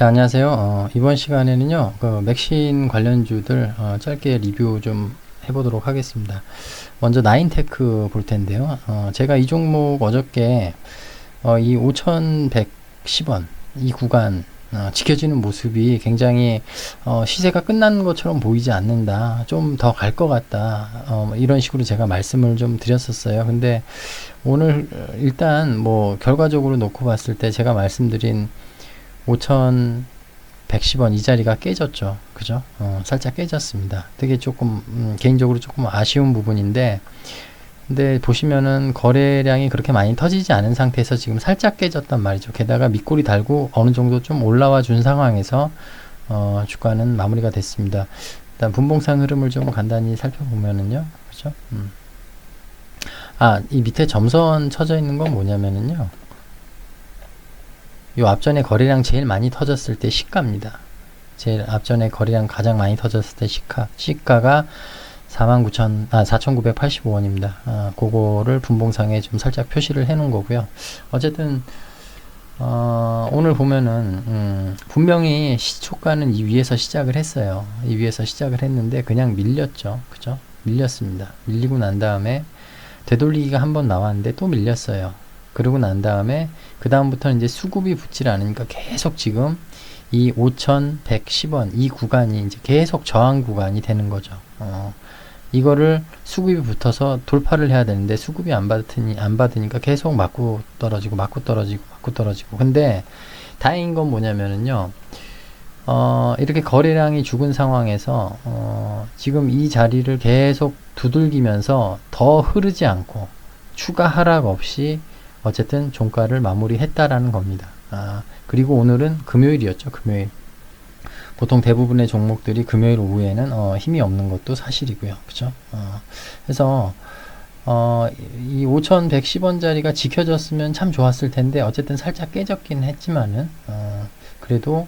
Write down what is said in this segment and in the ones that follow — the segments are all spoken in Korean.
자, 안녕하세요. 어, 이번 시간에는요, 그 맥신 관련주들 어, 짧게 리뷰 좀 해보도록 하겠습니다. 먼저 나인테크 볼 텐데요. 어, 제가 이 종목 어저께 어, 이 5,110원 이 구간 어, 지켜지는 모습이 굉장히 어, 시세가 끝난 것처럼 보이지 않는다. 좀 더 갈 것 같다. 어, 뭐 이런 식으로 제가 말씀을 좀 드렸었어요. 근데 오늘 어, 일단 뭐 결과적으로 놓고 봤을 때 제가 말씀드린 5,110원 이 자리가 깨졌죠. 그죠? 어, 살짝 깨졌습니다. 되게 조금, 음, 개인적으로 조금 아쉬운 부분인데, 근데 보시면은 거래량이 그렇게 많이 터지지 않은 상태에서 지금 살짝 깨졌단 말이죠. 게다가 밑골이 달고 어느 정도 좀 올라와 준 상황에서, 어, 주가는 마무리가 됐습니다. 일단 분봉상 흐름을 좀 간단히 살펴보면은요. 그죠? 음. 아, 이 밑에 점선 쳐져 있는 건 뭐냐면은요. 요 앞전에 거래량 제일 많이 터졌을 때 시가입니다. 제일 앞전에 거래량 가장 많이 터졌을 때 시가. 시가가 49,000, 아, 4,985원입니다. 아, 그거를 분봉상에 좀 살짝 표시를 해 놓은 거고요. 어쨌든, 어, 오늘 보면은, 음, 분명히 시초가는 이 위에서 시작을 했어요. 이 위에서 시작을 했는데 그냥 밀렸죠. 그죠? 밀렸습니다. 밀리고 난 다음에 되돌리기가 한 번 나왔는데 또 밀렸어요. 그러고 난 다음에 그 다음부터는 이제 수급이 붙질 않으니까 계속 지금 이 5,110원 이 구간이 이제 계속 저항 구간이 되는 거죠. 어, 이거를 수급이 붙어서 돌파를 해야 되는데 수급이 안 받으니 안 받으니까 계속 맞고 떨어지고 맞고 떨어지고 맞고 떨어지고. 근데 다행인 건 뭐냐면은요. 어, 이렇게 거래량이 죽은 상황에서 어, 지금 이 자리를 계속 두들기면서 더 흐르지 않고 추가 하락 없이 어쨌든 종가를 마무리했다라는 겁니다. 아, 그리고 오늘은 금요일이었죠. 금요일. 보통 대부분의 종목들이 금요일 오후에는 어, 힘이 없는 것도 사실이고요. 그죠? 어, 그래서 어, 이 5,110원짜리가 지켜졌으면 참 좋았을 텐데 어쨌든 살짝 깨졌긴 했지만은 어, 그래도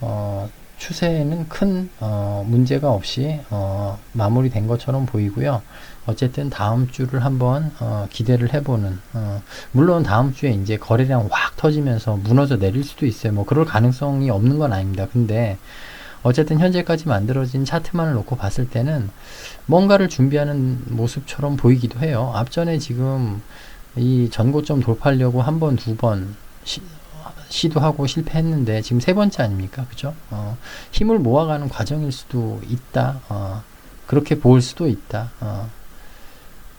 어, 추세에는 큰 어, 문제가 없이 어, 마무리된 것처럼 보이고요. 어쨌든 다음 주를 한번 어, 기대를 해보는 어, 물론 다음 주에 이제 거래량 확 터지면서 무너져 내릴 수도 있어요. 뭐 그럴 가능성이 없는 건 아닙니다. 근데 어쨌든 현재까지 만들어진 차트만을 놓고 봤을 때는 뭔가를 준비하는 모습처럼 보이기도 해요. 앞전에 지금 이 전고점 돌파하려고 한 번, 두 번, 시도하고 실패했는데 지금 세 번째 아닙니까? 그죠? 어, 힘을 모아가는 과정일 수도 있다. 어, 그렇게 볼 수도 있다. 어,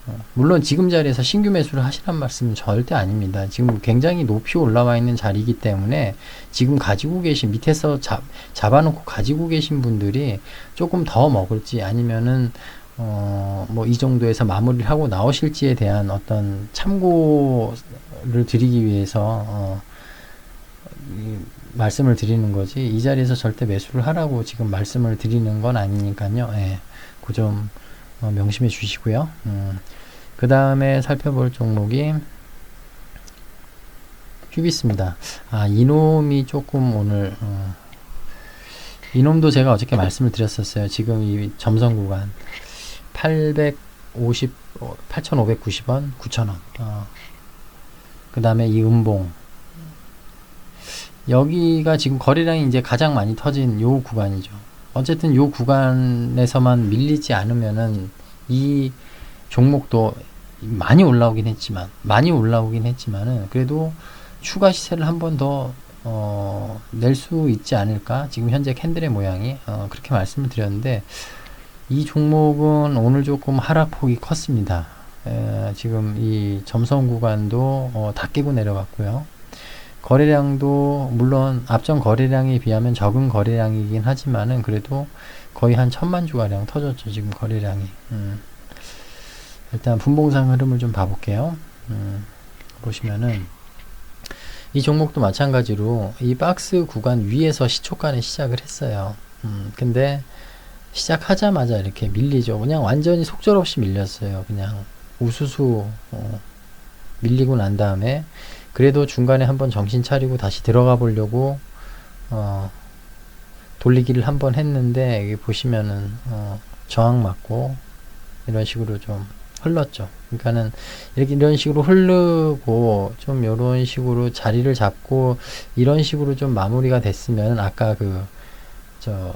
어, 물론 지금 자리에서 신규 매수를 하시란 말씀은 절대 아닙니다. 지금 굉장히 높이 올라와 있는 자리이기 때문에 지금 가지고 계신 밑에서 잡, 잡아놓고 가지고 계신 분들이 조금 더 먹을지 아니면은 어, 뭐 이 정도에서 마무리를 하고 나오실지에 대한 어떤 참고를 드리기 위해서 어, 이 말씀을 드리는 거지 이 자리에서 절대 매수를 하라고 지금 말씀을 드리는 건 아니니까요. 예, 그좀 어, 명심해 주시고요. 음, 그 다음에 살펴볼 종목이 휴비스입니다. 아, 이놈이 조금 오늘, 어, 이놈도 제가 어저께 말씀을 드렸었어요. 지금 이 점선 구간 850, 8,590원, 9,000원. 어, 그 다음에 이 음봉. 여기가 지금 거래량이 이제 가장 많이 터진 요 구간이죠. 어쨌든 요 구간에서만 밀리지 않으면은 이 종목도 많이 올라오긴 했지만 많이 올라오긴 했지만은 그래도 추가 시세를 한 번 더 어, 낼 수 있지 않을까? 지금 현재 캔들의 모양이 어, 그렇게 말씀을 드렸는데 이 종목은 오늘 조금 하락폭이 컸습니다. 에, 지금 이 점선 구간도 어, 다 깨고 내려갔고요 거래량도 물론 앞전 거래량에 비하면 적은 거래량이긴 하지만은 그래도 거의 한 천만 주가량 터졌죠 지금 거래량이 음. 일단 분봉상 흐름을 좀 봐볼게요 음. 보시면은 이 종목도 마찬가지로 이 박스 구간 위에서 시초간에 시작을 했어요 음. 근데 시작하자마자 이렇게 밀리죠 그냥 완전히 속절없이 밀렸어요 그냥 우수수 어. 밀리고 난 다음에 그래도 중간에 한번 정신 차리고 다시 들어가 보려고 어, 돌리기를 한번 했는데 여기 보시면은 어, 저항 맞고 이런 식으로 좀 흘렀죠. 그러니까는 이렇게 이런 식으로 흐르고 좀 이런 식으로 자리를 잡고 이런 식으로 좀 마무리가 됐으면 아까 그저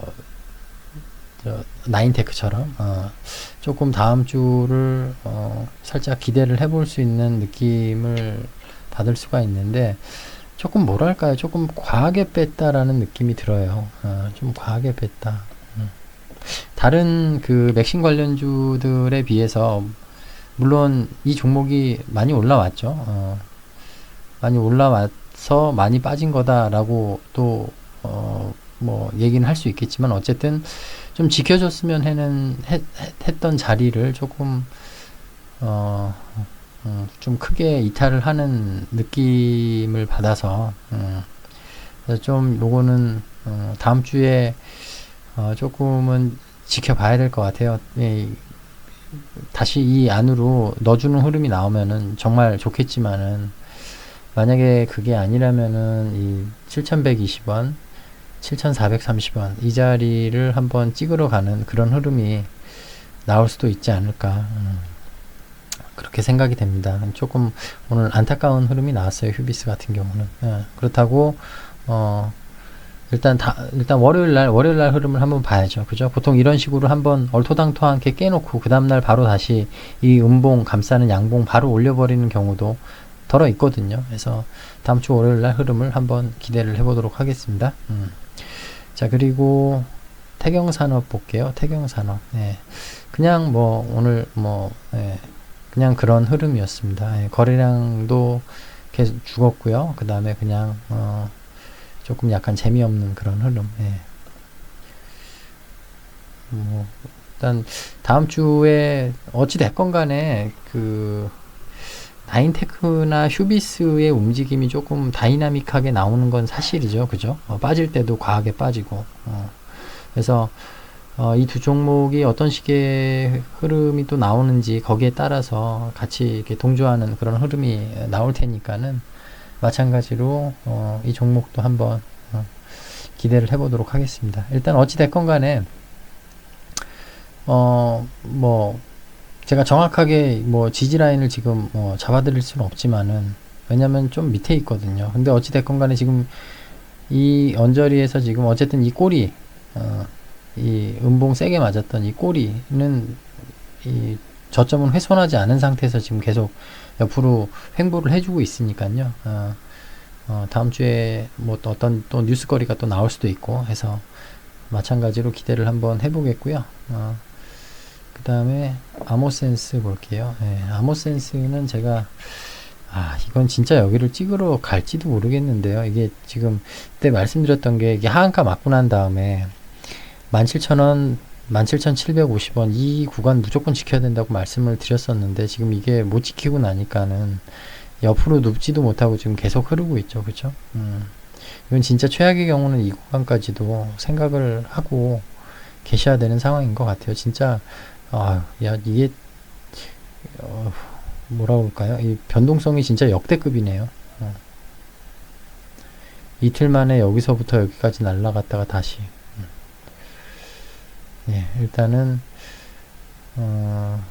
저 나인테크처럼 어, 조금 다음 주를 어, 살짝 기대를 해볼 수 있는 느낌을 받을 수가 있는데 조금 뭐랄까요? 조금 과하게 뺐다라는 느낌이 들어요. 어, 좀 과하게 뺐다. 음. 다른 그 맥신 관련주들에 비해서 물론 이 종목이 많이 올라왔죠. 어, 많이 올라와서 많이 빠진 거다라고 또 어, 뭐 얘기는 할 수 있겠지만 어쨌든 좀 지켜줬으면 해는 했, 했던 자리를 조금 어, 음, 좀 크게 이탈을 하는 느낌을 받아서 음, 그래서 좀 요거는 어, 다음 주에 어, 조금은 지켜봐야 될 것 같아요. 예, 다시 이 안으로 넣어주는 흐름이 나오면은 정말 좋겠지만은 만약에 그게 아니라면은 이 7120원 7,430원 이 자리를 한번 찍으러 가는 그런 흐름이 나올 수도 있지 않을까 음, 그렇게 생각이 됩니다. 조금 오늘 안타까운 흐름이 나왔어요. 휴비스 같은 경우는 예, 그렇다고 어 일단 다 일단 월요일 날 월요일 날 흐름을 한번 봐야죠. 그죠? 보통 이런 식으로 한번 얼토당토하게 깨놓고 그 다음 날 바로 다시 이 음봉 감싸는 양봉 바로 올려버리는 경우도 덜어 있거든요. 그래서 다음 주 월요일 날 흐름을 한번 기대를 해보도록 하겠습니다. 음. 자 그리고 태경산업 볼게요. 태경산업. 네. 그냥 뭐 오늘 뭐 네. 그냥 그런 흐름이었습니다. 네. 거래량도 계속 죽었고요. 그 다음에 그냥 어 조금 약간 재미없는 그런 흐름. 네. 뭐 일단 다음 주에 어찌 됐건 간에 그 나인테크나 휴비스의 움직임이 조금 다이나믹하게 나오는 건 사실이죠. 그죠? 어, 빠질 때도 과하게 빠지고. 어. 그래서 어, 이 두 종목이 어떤 식의 흐름이 또 나오는지 거기에 따라서 같이 이렇게 동조하는 그런 흐름이 나올 테니까는 마찬가지로 어, 이 종목도 한번 어, 기대를 해보도록 하겠습니다. 일단 어찌 됐건 간에 어 뭐 제가 정확하게 뭐 지지 라인을 지금 뭐 잡아드릴 수는 없지만은 왜냐면 좀 밑에 있거든요. 근데 어찌 됐건 간에 지금 이 언저리에서 지금 어쨌든 이 꼬리 어, 이 음봉 세게 맞았던 이 꼬리는 이 저점은 훼손하지 않은 상태에서 지금 계속 옆으로 횡보를 해주고 있으니까요. 어, 어, 다음 주에 뭐 또 어떤 또 뉴스거리가 또 나올 수도 있고 해서 마찬가지로 기대를 한번 해보겠고요. 어, 그 다음에 아모센스 볼게요. 네, 아모센스는 제가 아 이건 진짜 여기를 찍으러 갈지도 모르겠는데요. 이게 지금 그때 말씀드렸던 게 이게 하한가 맞고 난 다음에 17,000원 17,750원 이 구간 무조건 지켜야 된다고 말씀을 드렸었는데 지금 이게 못 지키고 나니까는 옆으로 눕지도 못하고 지금 계속 흐르고 있죠. 그죠? 음. 이건 진짜 최악의 경우는 이 구간까지도 생각을 하고 계셔야 되는 상황인 것 같아요. 진짜 아, 야, 이게, 어, 뭐라 그럴까요? 이 변동성이 진짜 역대급이네요. 어. 이틀 만에 여기서부터 여기까지 날아갔다가 다시. 음. 예, 일단은, 어,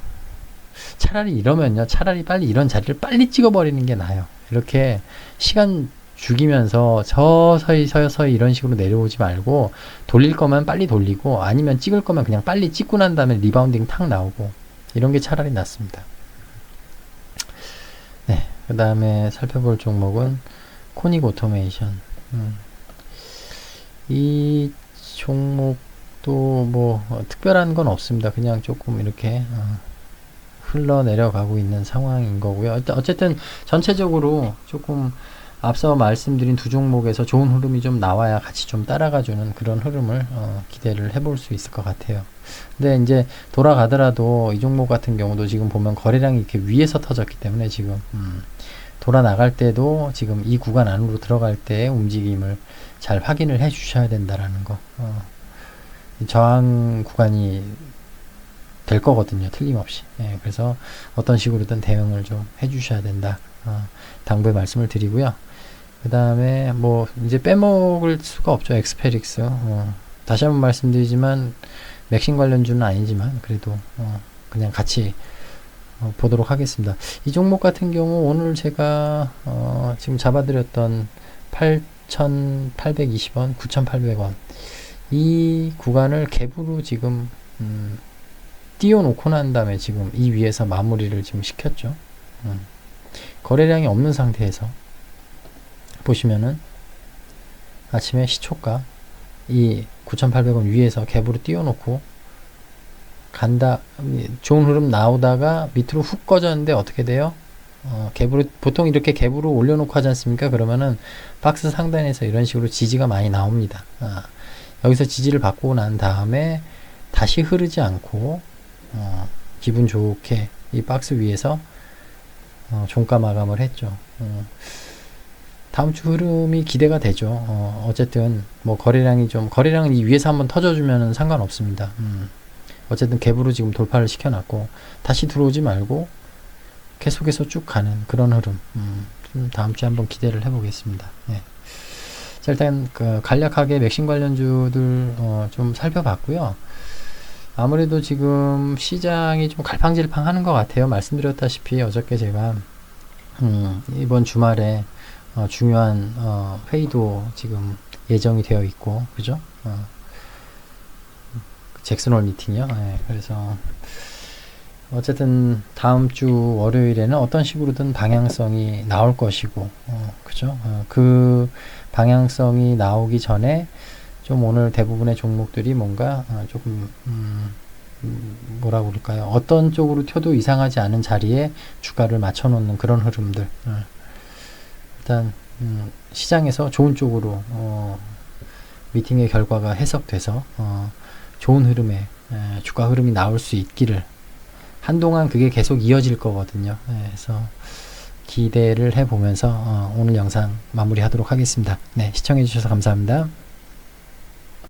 차라리 이러면요. 차라리 빨리 이런 자리를 빨리 찍어버리는 게 나아요. 이렇게 시간 죽이면서 서서히 서서히 이런 식으로 내려오지 말고 돌릴 거면 빨리 돌리고 아니면 찍을 거면 그냥 빨리 찍고 난 다음에 리바운딩 탁 나오고 이런 게 차라리 낫습니다. 네, 그 다음에 살펴볼 종목은 코닉 오토메이션. 음. 이 종목 도뭐 어, 특별한 건 없습니다. 그냥 조금 이렇게 어, 흘러 내려가고 있는 상황인 거고요. 어쨌든 전체적으로 조금 앞서 말씀드린 두 종목에서 좋은 흐름이 좀 나와야 같이 좀 따라가주는 그런 흐름을 어, 기대를 해볼 수 있을 것 같아요. 근데 이제 돌아가더라도 이 종목 같은 경우도 지금 보면 거래량이 이렇게 위에서 터졌기 때문에 지금 음, 돌아 나갈 때도 지금 이 구간 안으로 들어갈 때 움직임을 잘 확인을 해 주셔야 된다라는 거. 어, 저항 구간이 될 거거든요. 틀림없이. 예, 그래서 어떤 식으로든 대응을 좀 해주셔야 된다. 어, 당부의 말씀을 드리고요. 그 다음에 뭐 이제 빼먹을 수가 없죠 엑스페릭스 어, 다시 한번 말씀드리지만 맥신 관련주는 아니지만 그래도 어, 그냥 같이 어, 보도록 하겠습니다. 이 종목 같은 경우 오늘 제가 어, 지금 잡아드렸던 8,820원, 9,800원 이 구간을 갭으로 지금 음, 띄워놓고 난 다음에 지금 이 위에서 마무리를 지금 시켰죠. 음, 거래량이 없는 상태에서 보시면은 아침에 시초가 이 9,800원 위에서 갭으로 띄워놓고 간다 좋은 흐름 나오다가 밑으로 훅 꺼졌는데 어떻게 돼요? 어, 갭으로 보통 이렇게 갭으로 올려놓고 하지 않습니까? 그러면은 박스 상단에서 이런 식으로 지지가 많이 나옵니다. 아, 여기서 지지를 받고 난 다음에 다시 흐르지 않고 어, 기분 좋게 이 박스 위에서 어, 종가 마감을 했죠. 어, 다음 주 흐름이 기대가 되죠. 어, 어쨌든 뭐 거래량이 좀 거래량은 이 위에서 한번 터져주면은 상관없습니다. 음. 어쨌든 갭으로 지금 돌파를 시켜놨고 다시 들어오지 말고 계속해서 쭉 가는 그런 흐름. 음, 좀 다음 주에 한번 기대를 해보겠습니다. 네. 자 일단 그 간략하게 맥심 관련주들 어, 좀 살펴봤고요. 아무래도 지금 시장이 좀 갈팡질팡 하는 것 같아요. 말씀드렸다시피 어저께 제가 음, 이번 주말에 어, 중요한 어, 회의도 지금 예정이 되어 있고 그죠? 어, 잭슨홀 미팅이요. 네, 그래서 어쨌든 다음 주 월요일에는 어떤 식으로든 방향성이 나올 것이고, 어, 그죠? 어, 그 방향성이 나오기 전에 좀 오늘 대부분의 종목들이 뭔가 어, 조금 음, 음, 뭐라고 그럴까요? 어떤 쪽으로 튀어도 이상하지 않은 자리에 주가를 맞춰놓는 그런 흐름들. 어. 일단 음, 시장에서 좋은 쪽으로 어, 미팅의 결과가 해석돼서 어, 좋은 흐름의 에, 주가 흐름이 나올 수 있기를 한동안 그게 계속 이어질 거거든요. 예, 그래서 기대를 해보면서 어, 오늘 영상 마무리하도록 하겠습니다. 네, 시청해주셔서 감사합니다.